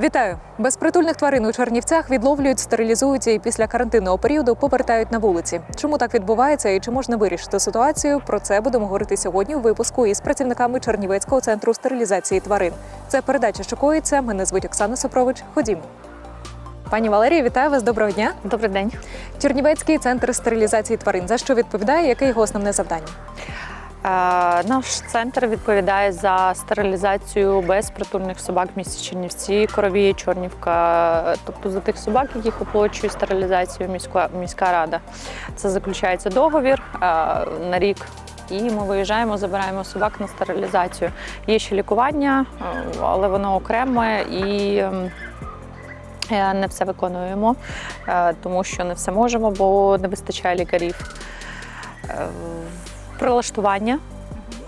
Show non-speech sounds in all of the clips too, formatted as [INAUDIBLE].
Вітаю! Безпритульних тварин у Чернівцях відловлюють, стерилізують і після карантинного періоду повертають на вулиці. Чому так відбувається і чи можна вирішити ситуацію? Про це будемо говорити сьогодні у випуску із працівниками Чернівецького центру стерилізації тварин. Це передача що коїться. Мене звуть Оксана Сопрович. Ходімо. Пані Валерія, вітаю вас. Доброго дня. Добрий день. Чернівецький центр стерилізації тварин. За що відповідає? Яке його основне завдання? Е, Наш центр відповідає за стерилізацію безпритульних собак в місті Чернівці, Коровії, Чорнівка, тобто за тих собак, яких оплачує стерилізацію міська, міська рада. Це заключається договір е, на рік. І ми виїжджаємо, забираємо собак на стерилізацію. Є ще лікування, е, але воно окреме і ем, не все виконуємо, е, тому що не все можемо, бо не вистачає лікарів. Е, Прилаштування,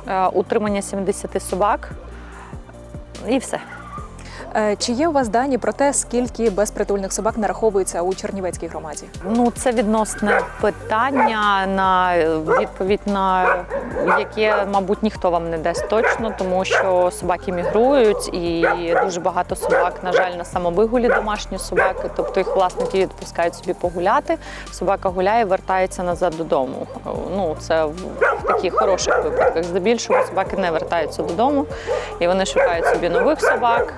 е, утримання 70 собак і все. Е, Чи є у вас дані про те, скільки безпритульних собак нараховується у Чернівецькій громаді? Ну, це відносне питання на відповідь на яке, мабуть, ніхто вам не дасть точно, тому що собаки мігрують, і дуже багато собак, на жаль, на самовигулі домашні собаки, тобто їх власники відпускають собі погуляти. Собака гуляє, вертається назад додому. Ну, це в таких хороших випадках. Здебільшого собаки не вертаються додому, і вони шукають собі нових собак.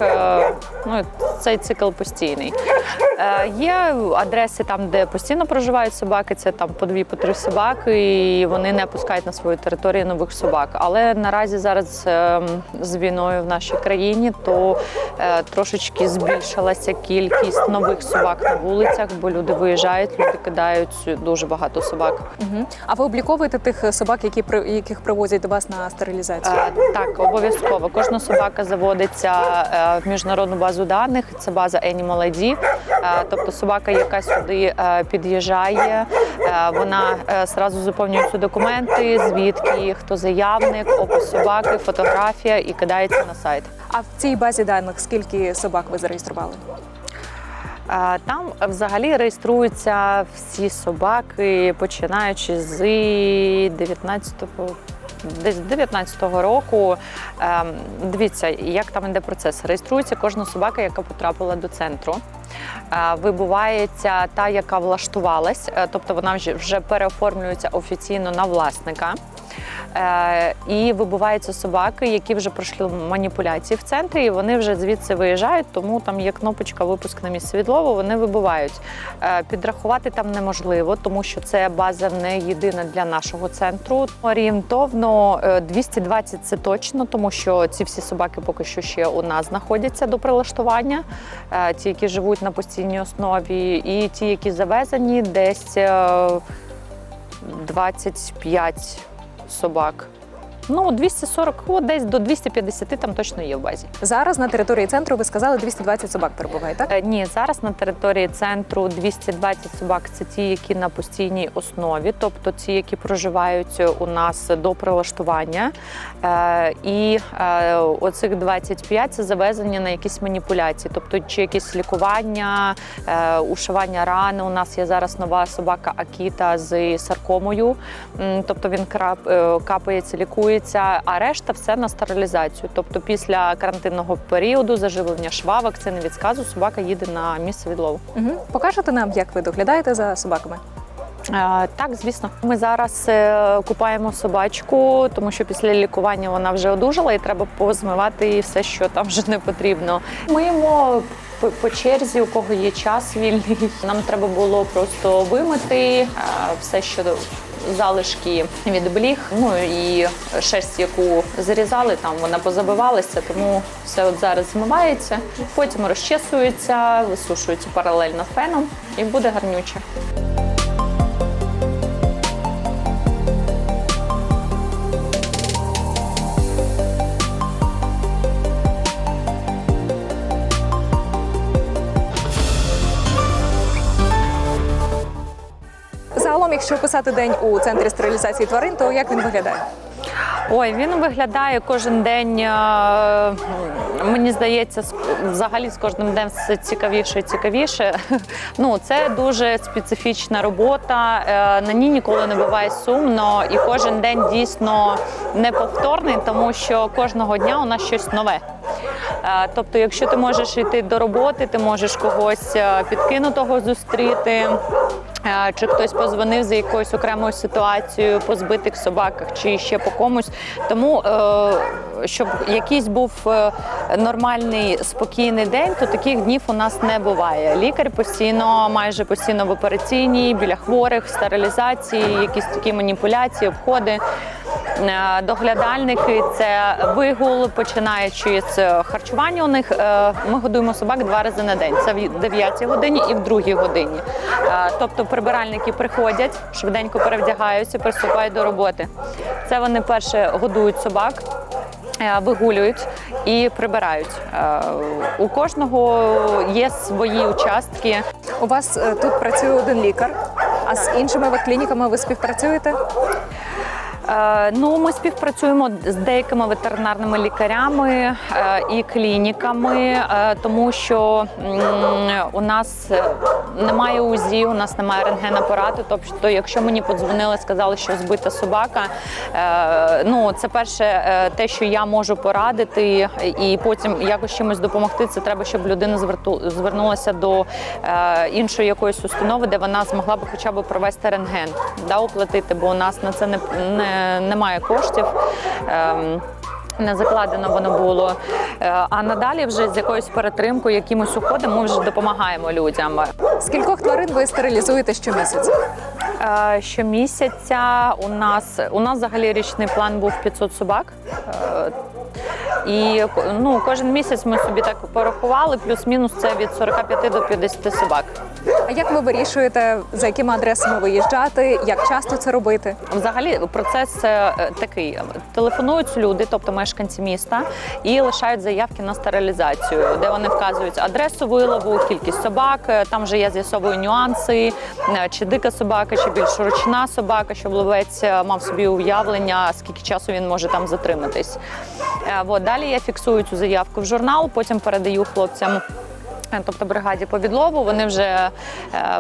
Ну, цей цикл постійний. Е, Є адреси там, де постійно проживають собаки, це там по дві, по три собаки, і вони не пускають на свою територію нових собак. Але наразі зараз ем, з війною в нашій країні то е, трошечки збільшилася кількість нових собак на вулицях, бо люди виїжджають, люди кидають дуже багато собак. Угу. А ви обліковуєте тих собак, які яких привозять до вас на стерилізацію? Е, Так, обов'язково. Кожна собака заводиться е, в міжнародну базу даних. Це база Animal ID. Е, Тобто собака, яка сюди е, під'їжджає, е, вона зразу заповнює всі документи, звідки, хто заявник, опис собаки, фотографія і кидається на сайт. А в цій базі даних скільки собак ви зареєстрували? Там взагалі реєструються всі собаки, починаючи з 19-го. Десь з 19-го року Ем, дивіться, як там іде процес. Реєструється кожна собака, яка потрапила до центру. Е, Вибувається та, яка влаштувалась, е, тобто вона вже переоформлюється офіційно на власника. Е, І вибуваються собаки, які вже пройшли маніпуляції в центрі, і вони вже звідси виїжджають, тому там є кнопочка випуск на місце відлову, вони вибувають. Е, Підрахувати там неможливо, тому що це база не єдина для нашого центру. Орієнтовно е, 220 це точно, тому що ці всі собаки поки що ще у нас знаходяться до прилаштування. Е, Ті, які живуть на постійній основі, і ті, які завезені, десь е, 25 собак. Ну, 240, о, десь до 250 там точно є в базі. Зараз на території центру ви сказали 220 собак перебуває, так? Е, Ні, зараз на території центру 220 собак це ті, які на постійній основі, тобто ті, які проживають у нас до прилаштування. Е, І е, оцих 25 це завезені на якісь маніпуляції, тобто чи якісь лікування, е, ушивання рани. У нас є зараз нова собака Акіта з саркомою, тобто він крап, е, капається, лікується, а решта все на стерилізацію. Тобто після карантинного періоду заживлення шва, вакцини від сказу, собака їде на місце відлову. Угу. Покажете нам, як ви доглядаєте за собаками? Е, Так, звісно, ми зараз е, купаємо собачку, тому що після лікування вона вже одужала і треба позмивати їй все, що там вже не потрібно. Миємо по- по черзі, у кого є час вільний. Нам треба було просто вимити е, все, що залишки від бліг. Ну і шерсть, яку зарізали, там вона позабивалася, тому все от зараз змивається. Потім розчесується, висушується паралельно феном і буде гарнюче. Якщо описати день у центрі стерилізації тварин, то як він виглядає? Ой, він виглядає кожен день. е, Мені здається, взагалі з кожним днем все цікавіше і цікавіше. [LAUGHS] Ну, це дуже специфічна робота. е, На ній ніколи не буває сумно, і кожен день дійсно неповторний, тому що кожного дня у нас щось нове. Е, Тобто, якщо ти можеш йти до роботи, ти можеш когось підкинутого зустріти. Чи хтось позвонив за якоюсь окремою ситуацією по збитих собаках, чи ще по комусь. Тому, е, щоб якийсь був е, нормальний спокійний день, то таких днів у нас не буває. Лікар постійно, майже постійно в операційній, біля хворих, стерилізації, якісь такі маніпуляції, обходи. Е, Доглядальники це вигул, починаючи з харчування. У них Е, ми годуємо собак два рази на день. Це в 9 годині і в 2 годині. Е, Тобто прибиральники приходять, швиденько перевдягаються, приступають до роботи. Це вони перше годують собак. е, Вигулюють і прибирають. Е, У кожного є свої участки. У вас е, тут працює один лікар, а з іншими ветклініками ви співпрацюєте? Е, Ну, ми співпрацюємо з деякими ветеринарними лікарями е, і клініками, е, тому що у нас немає УЗІ, у нас немає рентгенапарату. Тобто, якщо мені подзвонили, сказали, що збита собака, ну це перше те, що я можу порадити, і потім якось чимось допомогти. Це треба, щоб людина звернулася до іншої якоїсь установи, де вона змогла би хоча б провести рентген, да, оплатити, бо у нас на це не, не, немає коштів. Ем, не закладено воно було. Е, А надалі вже з якоюсь перетримкою, якимось уходом, ми вже допомагаємо людям. Скількох тварин ви стерилізуєте щомісяця? Е, Щомісяця у нас у нас взагалі річний план був 500 собак. Е, І ну, кожен місяць ми собі так порахували, плюс-мінус це від 45 до 50 собак. А як ви вирішуєте, за якими адресами виїжджати, як часто це робити? Взагалі процес е, такий: телефонують люди, тобто мешканці міста, і лишають заявки на стерилізацію, де вони вказують адресу вилову, кількість собак. Е, Там вже я з'ясовую нюанси, е, чи дика собака, чи більш ручна собака, щоб ловець мав собі уявлення, скільки часу він може там затриматись. От, далі я фіксую цю заявку в журнал, потім передаю хлопцям. Тобто бригаді по відлову вони вже е,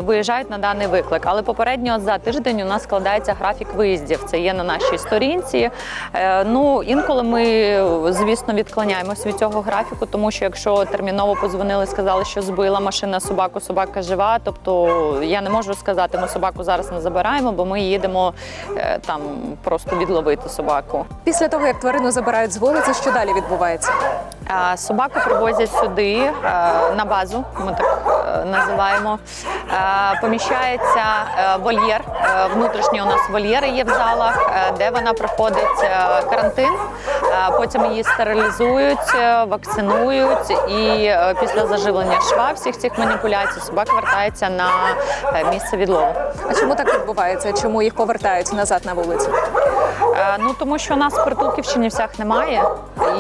виїжджають на даний виклик. Але попередньо за тиждень у нас складається графік виїздів. Це є на нашій сторінці. Е, ну інколи ми, звісно, відклоняємося від цього графіку, тому що якщо терміново подзвонили, сказали, що збила машина собаку, собака жива. Тобто я не можу сказати, ми собаку зараз не забираємо, бо ми їдемо е, там просто відловити собаку. Після того, як тварину забирають з вулиці, що далі відбувається? Собаку привозять сюди е, на базу, ми так е, називаємо. Е, Поміщається вольєр. Е, Внутрішні у нас вольєри є в залах, де вона проходить карантин. Потім її стерилізують, вакцинують, і після заживлення шва всіх цих маніпуляцій собака вертається на місце відлову. А чому так відбувається? Чому їх повертають назад на вулицю? Е, Ну тому що у нас притулків в Чернівцях немає,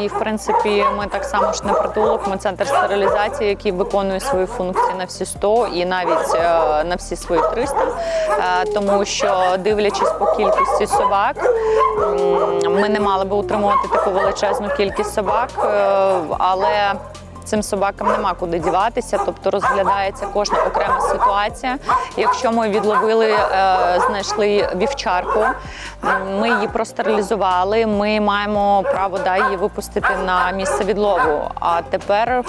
і в принципі ми так само ж не притулок. Ми центр стерилізації, який виконує свої функції на всі 100 і навіть е, на всі свої 300. Е, Тому що дивлячись по кількості собак, ми не мали би утримувати таку величезну кількість собак, але Цим собакам нема куди діватися, тобто розглядається кожна окрема ситуація. Якщо ми відловили, е, знайшли вівчарку, ми її простерилізували. Ми маємо право да, її випустити на місце відлову. А тепер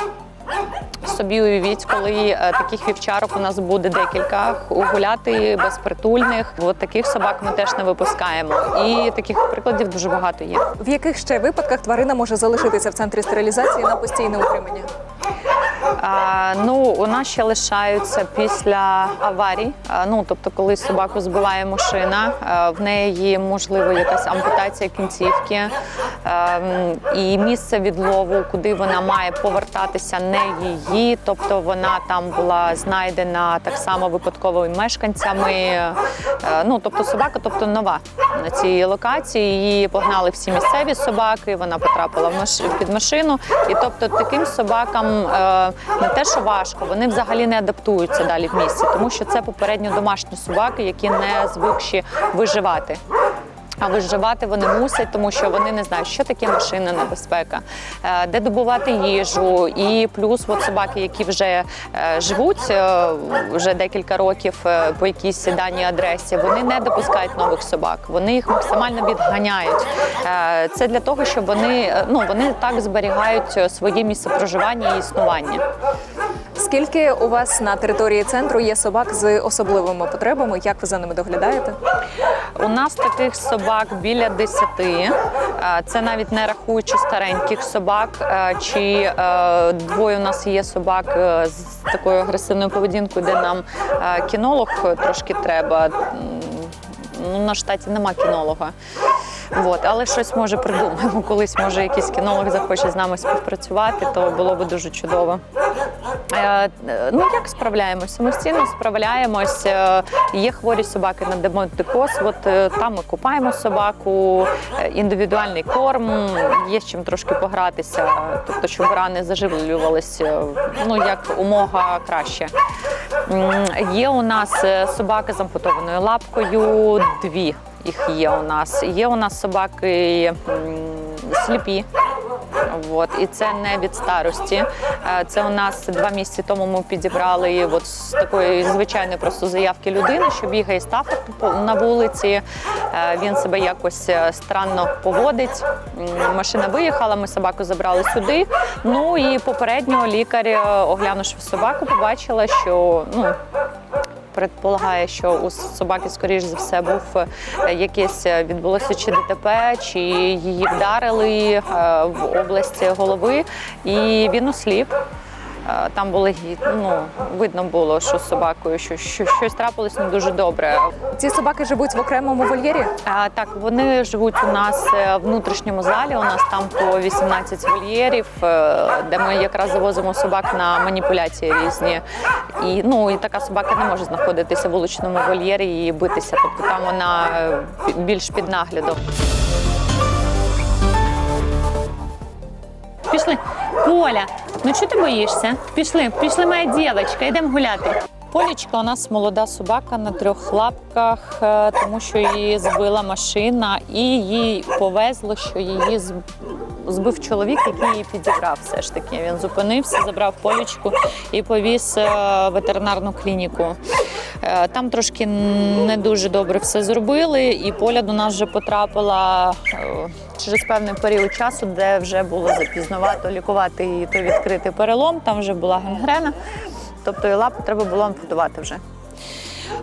собі уявіть, коли е, таких вівчарок у нас буде декілька гуляти безпритульних. От таких собак ми теж не випускаємо. І таких прикладів дуже багато є. В яких ще випадках тварина може залишитися в центрі стерилізації на постійне утримання? А, ну, у нас ще лишаються після аварій. А, ну, тобто, коли собаку збиває машина, а, в неї можливо якась ампутація кінцівки. А, і місце відлову, куди вона має повертатися, не її. Тобто вона там була знайдена так само випадковими мешканцями. Е, ну, тобто собака, тобто нова на цій локації. Її погнали всі місцеві собаки. Вона потрапила в маш... під машину. І тобто таким собакам не те, що важко, вони взагалі не адаптуються далі в місці, тому що це попередньо домашні собаки, які не звикші виживати. А виживати вони мусять, тому що вони не знають, що таке машинна небезпека, е, де добувати їжу. І плюс от собаки, які вже е, живуть е, вже декілька років по якійсь даній адресі, вони не допускають нових собак. Вони їх максимально відганяють. Це для того, щоб вони ну вони так зберігають своє місце проживання і існування. Скільки у вас на території центру є собак з особливими потребами? Як ви за ними доглядаєте? У нас таких собак біля 10. Е, Це навіть не рахуючи стареньких собак. Чи двоє у нас є собак е, з такою агресивною поведінкою, де нам кінолог трошки треба. Ну, на штаті нема кінолога. От, але щось може придумаємо. Колись може якийсь кінолог захоче з нами співпрацювати, то було би дуже чудово. Е, Ну як справляємось? Самостійно справляємось. Е, Є хворі собаки на демодикоз. От е, там ми купаємо собаку, е, індивідуальний корм, є з чим трошки погратися, тобто, щоб рани заживлювалися ну як умога краще. Є у нас е, собаки з ампутованою лапкою, дві їх є у нас. Є у нас собаки сліпі. От, і це не від старості. Е, Це у нас два місяці тому ми підібрали от з такої звичайної просто заявки людини, що бігає Стаффорд на вулиці. Е, Він себе якось е, странно поводить. Машина виїхала, ми собаку забрали сюди. Ну і попередньо лікар, оглянувши собаку, побачила, що ну. Предполагає, що у собаки, скоріш за все, був е, якесь е, відбулося чи ДТП, чи її вдарили е, в області голови, і він осліп. Е, Там були ну, видно було, що з собакою що, що щось трапилось не дуже добре. Ці собаки живуть в окремому вольєрі. А, так, вони живуть у нас е, в внутрішньому залі. У нас там по 18 вольєрів, е, де ми якраз завозимо собак на маніпуляції різні. І ну і така собака не може знаходитися в вуличному вольєрі і битися. Тобто там вона е, більш під наглядом. Пішли. Поля, ну чого ти боїшся? Пішли, пішли, моя дівчинка, йдемо гуляти. Полічка у нас молода собака на трьох лапках, е, тому що її збила машина, і їй повезло, що її збив чоловік, який її підібрав. Все ж таки. Він зупинився, забрав полічку і повіз е, в ветеринарну клініку. Е, Там трошки не дуже добре все зробили, і поля до нас вже потрапила е, через певний період часу, де вже було запізнувато лікувати її той відкритий перелом. Там вже була гангрена, тобто і лапу треба було ампутувати вже.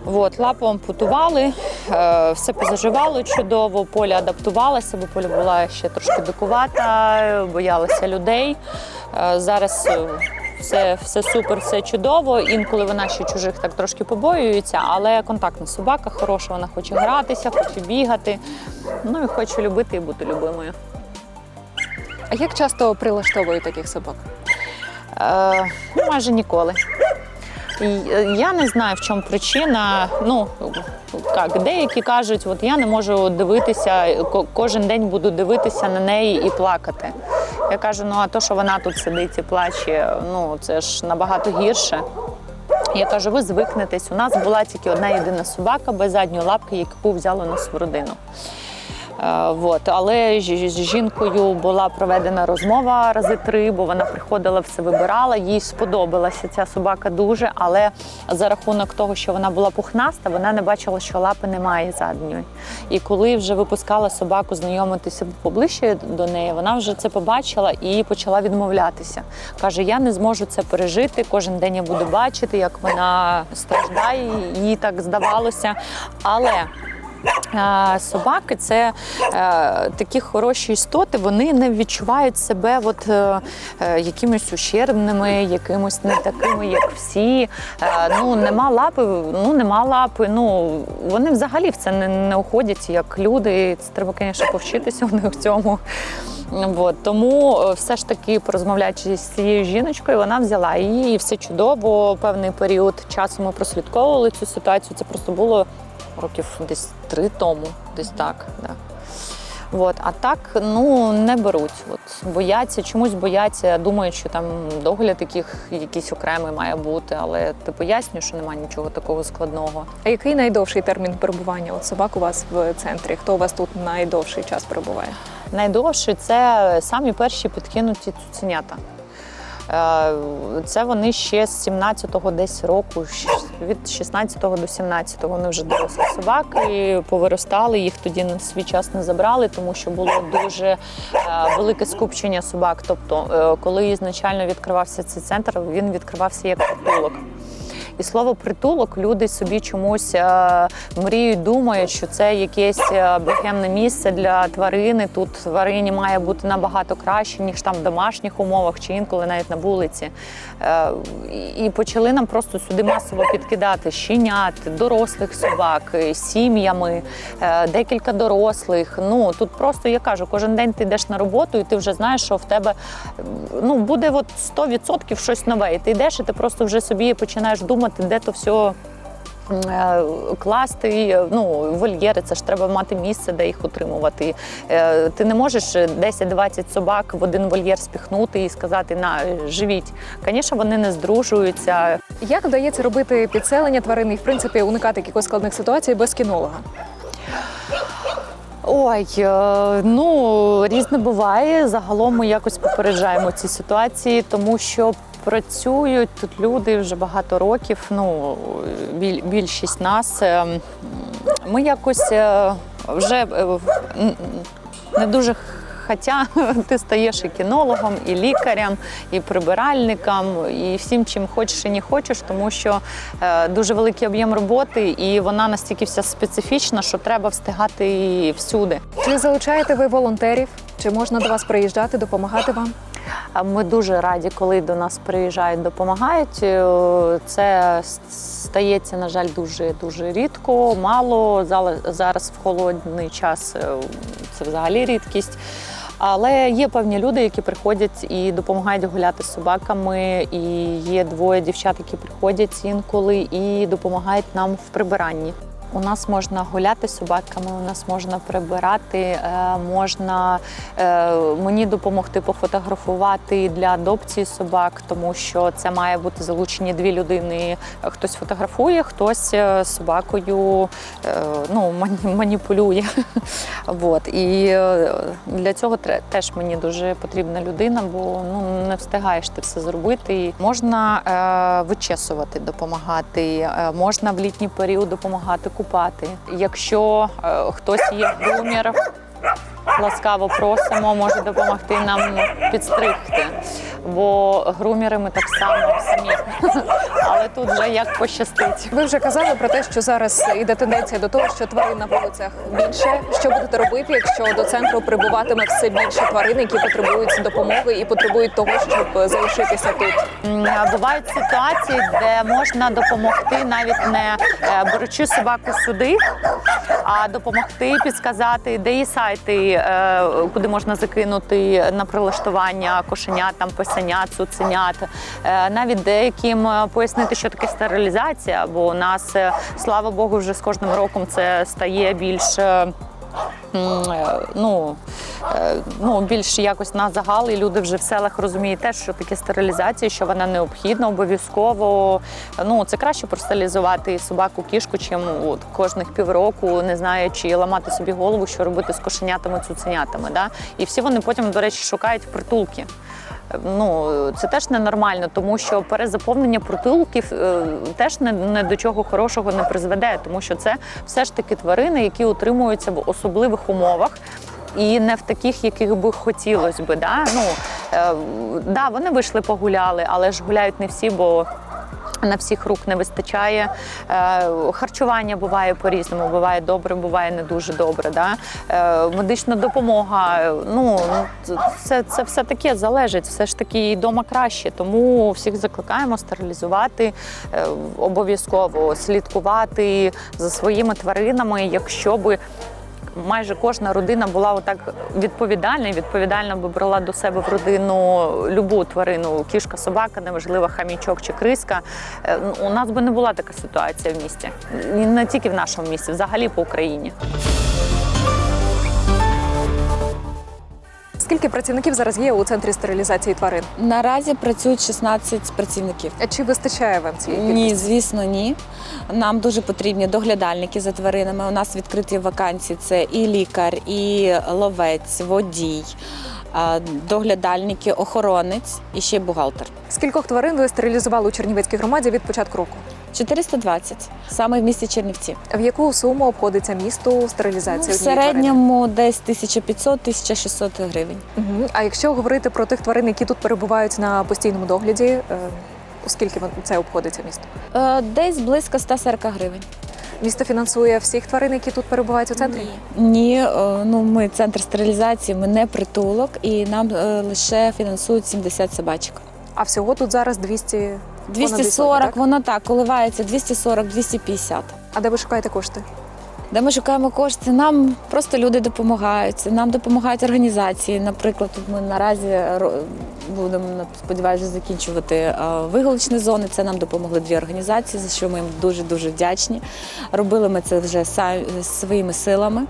От, лапу ампутували, е, все позаживало чудово, поля адаптувалася, бо поля була ще трошки дикувата, боялася людей. Зараз все, все супер, все чудово. Інколи вона ще чужих так трошки побоюється, але контактна собака хороша, вона хоче гратися, хоче бігати. Ну і хоче любити і бути любимою. А як часто прилаштовують таких собак? Е, ну, майже ніколи. Е, Я не знаю, в чому причина. Ну як, деякі кажуть, от я не можу дивитися, кожен день буду дивитися на неї і плакати. Я кажу, ну а то, що вона тут сидить і плаче, ну це ж набагато гірше. Я кажу, ви звикнетесь. У нас була тільки одна єдина собака без задньої лапки, яку взяли у нас в родину. Е, Вот. Але з жінкою була проведена розмова рази три, бо вона приходила, все вибирала. Їй сподобалася ця собака дуже, але за рахунок того, що вона була пухнаста, вона не бачила, що лапи немає задньої. І коли вже випускала собаку знайомитися поближче до неї, вона вже це побачила і почала відмовлятися. Каже: я не зможу це пережити. Кожен день я буду бачити, як вона страждає. Їй так здавалося. Але Собаки це е, такі хороші істоти, вони не відчувають себе от, е, е, якимись ущербними, якимось не такими, як всі. Е, ну, нема лапи, ну нема лапи. Ну, вони взагалі в це не, не уходять як люди. Це треба, звісно, повчитися у них цьому. От, тому е, все ж таки, порозмовляючи з цією жіночкою, вона взяла її, і все чудово. Певний період часу ми прослідковували цю ситуацію. Це просто було років десь три тому, десь так. Да. От, а так ну не беруть. От бояться, чомусь бояться, думають, що там догляд яких якийсь окремий має бути, але ти пояснюєш, що немає нічого такого складного. А який найдовший термін перебування от собак у вас в центрі? Хто у вас тут найдовший час перебуває? Найдовше це самі перші підкинуті цуценята. Е, Це вони ще з 17-го десь року, від 16-го до 17-го вони вже доросли собаки, повиростали, їх тоді на свій час не забрали, тому що було дуже е, велике скупчення собак. Тобто, е, коли ізначально відкривався цей центр, він відкривався як притулок. І слово притулок люди собі чомусь е, мріють, думають, що це якесь е, богемне місце для тварини. Тут тварині має бути набагато краще, ніж там в домашніх умовах чи інколи навіть на вулиці. Е, і- почали нам просто сюди масово підкидати щенят, дорослих собак, сім'ями, декілька дорослих. Ну тут просто я кажу, кожен день ти йдеш на роботу, і ти вже знаєш, що в тебе ну буде от 100% щось нове. І ти йдеш, і ти просто вже собі починаєш думати, де то все. е, Класти, ну, вольєри, це ж треба мати місце, де їх утримувати. Е, Ти не можеш 10-20 собак в один вольєр спіхнути і сказати на живіть. Звісно, вони не здружуються. Як вдається робити підселення тварин і в принципі уникати якихось складних ситуацій без кінолога? Ой, е, ну різне буває. Загалом ми якось попереджаємо ці ситуації, тому що працюють тут люди вже багато років. Ну більшість нас. Е, Ми якось е, вже е, не дуже. Хоча [LAUGHS] ти стаєш і кінологом, і лікарем, і прибиральником, і всім, чим хочеш і не хочеш, тому що е, дуже великий об'єм роботи, і вона настільки вся специфічна, що треба встигати всюди. Чи залучаєте ви волонтерів? Чи можна до вас приїжджати, допомагати вам? Ми дуже раді, коли до нас приїжджають, допомагають. Е, Це стається, на жаль, дуже дуже рідко, мало. Зараз в холодний час е, це взагалі рідкість. Але є певні люди, які приходять і допомагають гуляти з собаками. І є двоє дівчат, які приходять інколи і допомагають нам в прибиранні. У нас можна гуляти собаками, у нас можна прибирати, е, можна е, мені допомогти пофотографувати для адопції собак, тому що це має бути залучені дві людини. Хтось фотографує, хтось е, собакою ну, мані- маніпулює. [LAUGHS] Вот. І для цього теж мені дуже потрібна людина, бо ну, не встигаєш ти все зробити. Можна вичесувати, допомагати, можна в літній період допомагати купати. Якщо е, хтось є грумір, ласкаво просимо, може допомогти нам підстригти. Бо груміри ми так само самі. Але тут вже як пощастить. Ви вже казали про те, що зараз іде тенденція до того, що тварин на вулицях більше. Що будете робити, якщо до центру прибуватиме все більше тварин, які потребують допомоги і потребують того, щоб залишитися тут? Бувають ситуації, де можна допомогти, навіть не е, беручи собаку сюди, а допомогти підсказати, де є сайти, куди можна закинути на прилаштування кошенят, там писанят, цуценят. Е, Навіть деяким е, пояснити, що таке стерилізація, бо у нас, е, слава Богу, вже з кожним роком це стає більш. Е, Ну, е, ну, більш якось на загал, і люди вже в селах розуміють теж, що таке стерилізація, що вона необхідна, обов'язково. Ну, це краще простерилізувати собаку кішку, чим от, кожних півроку, не знаючи, ламати собі голову, що робити з кошенятами, цуценятами. Да? І всі вони потім, до речі, шукають притулки. Ну, це теж ненормально, тому що перезаповнення притулків е, теж не, не до чого хорошого не призведе, тому що це все ж таки тварини, які утримуються в особливих умовах. І не в таких, яких би хотілося би. Да? Ну, е, да, вони вийшли погуляли, але ж гуляють не всі, бо на всіх рук не вистачає. Е, Харчування буває по-різному, буває добре, буває не дуже добре. Да? Е, Медична допомога. Ну це, це все таке залежить. Все ж таки і вдома краще. Тому всіх закликаємо стерилізувати е, обов'язково, слідкувати за своїми тваринами, якщо би. Майже кожна родина була отак відповідальна і відповідально би брала до себе в родину любу тварину, кішка, собака, неважливо, хамічок чи криска. Е, ну, У нас би не була така ситуація в місті. І не тільки в нашому місті, взагалі по Україні. Скільки працівників зараз є у центрі стерилізації тварин? Наразі працюють 16 працівників. А Чи вистачає вам цієї Ні, звісно, ні. Нам дуже потрібні доглядальники за тваринами. У нас відкриті вакансії: це і лікар, і ловець, водій, доглядальники, охоронець і ще бухгалтер. Скількох тварин ви стерилізували у Чернівецькій громаді від початку року? 420, саме в місті Чернівці. В яку суму обходиться місту Ну, стерилізація? в середньому десь 1500-1600 гривень. Угу. А якщо говорити про тих тварин, які тут перебувають на постійному догляді, е, оскільки вон- це обходиться місто? Е, Десь близько 140 гривень. Місто фінансує всіх тварин, які тут перебувають у центрі? Ні, е, ну ми центр стерилізації, ми не притулок, і нам е, лише фінансують 70 собачок. А всього тут зараз 200... понад 240, так? воно так коливається 240-250. А де ви шукаєте кошти? Де ми шукаємо кошти? Нам просто люди допомагають. Нам допомагають організації. Наприклад, тут ми наразі будемо сподіваюся закінчувати е, виголочні зони. Це нам допомогли дві організації, за що ми їм дуже дуже вдячні. Робили ми це вже своїми силами.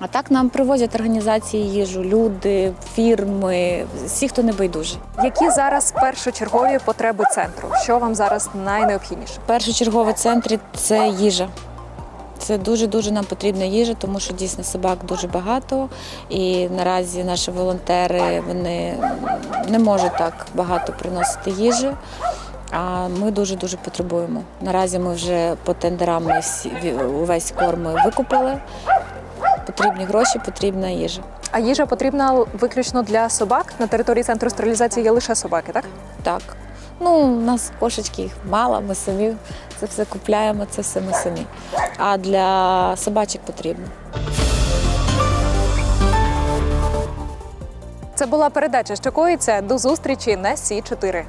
А так нам привозять організації їжу, люди, фірми, всі, хто не байдужий. Які зараз першочергові потреби центру? Що вам зараз найнеобхідніше? Першочергово в центрі це їжа. Це дуже дуже нам потрібна їжа, тому що дійсно собак дуже багато. І наразі наші волонтери вони не можуть так багато приносити їжі. А ми дуже дуже потребуємо. Наразі ми вже по тендерам ми всі увесь корм ми викупили. Потрібні гроші, потрібна їжа. А їжа потрібна виключно для собак. На території центру стерилізації є лише собаки, так? Так. Ну, у нас кошечки їх мало, ми самі це все купляємо, це все ми самі. А для собачок потрібно. Це була передача, що коїться. До зустрічі на Сі 4